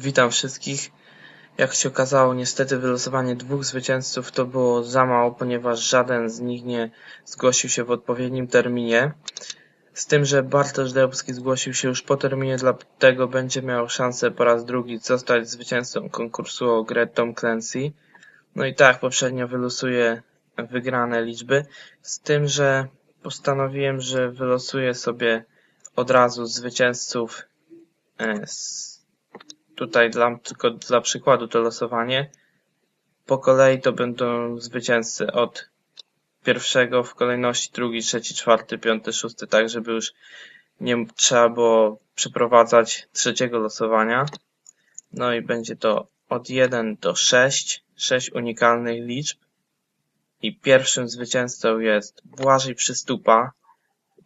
Witam wszystkich. Jak się okazało, niestety wylosowanie dwóch zwycięzców to było za mało, ponieważ żaden z nich nie zgłosił się w odpowiednim terminie. Z tym, że Bartosz Dębski zgłosił się już po terminie, dlatego będzie miał szansę po raz drugi zostać zwycięzcą konkursu o grę Tom Clancy. No i tak, poprzednio wylosuję wygrane liczby. Z tym, że postanowiłem, że wylosuję sobie od razu zwycięzców e, z tutaj dla, tylko dla przykładu to losowanie. Po kolei to będą zwycięzcy od pierwszego w kolejności drugi, trzeci, czwarty, piąty, szósty, tak żeby już nie trzeba było przeprowadzać trzeciego losowania. No i będzie to od 1 do 6, 6 unikalnych liczb. I pierwszym zwycięzcą jest Błażej Przystupa.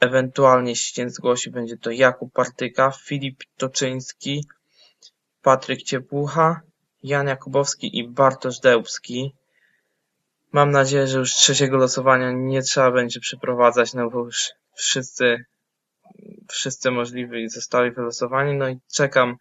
Ewentualnie, się zgłosi, będzie to Jakub Partyka, Filip Toczyński, Patryk Ciepłucha, Jan Jakubowski i Bartosz Dełbski. Mam nadzieję, że już trzeciego losowania nie trzeba będzie przeprowadzać, no bo już wszyscy, wszyscy możliwi zostali wylosowani. No i czekam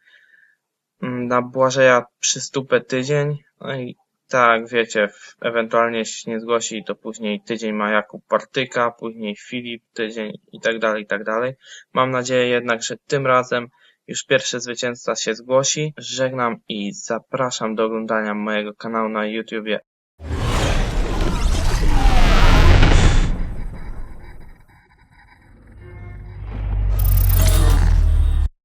mm, na Błażeja Przystupę tydzień. No i tak, wiecie, ewentualnie jeśli nie zgłosi, to później tydzień ma Jakub Partyka, później Filip tydzień i tak dalej, i tak dalej. Mam nadzieję jednak, że tym razem już pierwszy zwycięzca się zgłosi. Żegnam i zapraszam do oglądania mojego kanału na YouTubie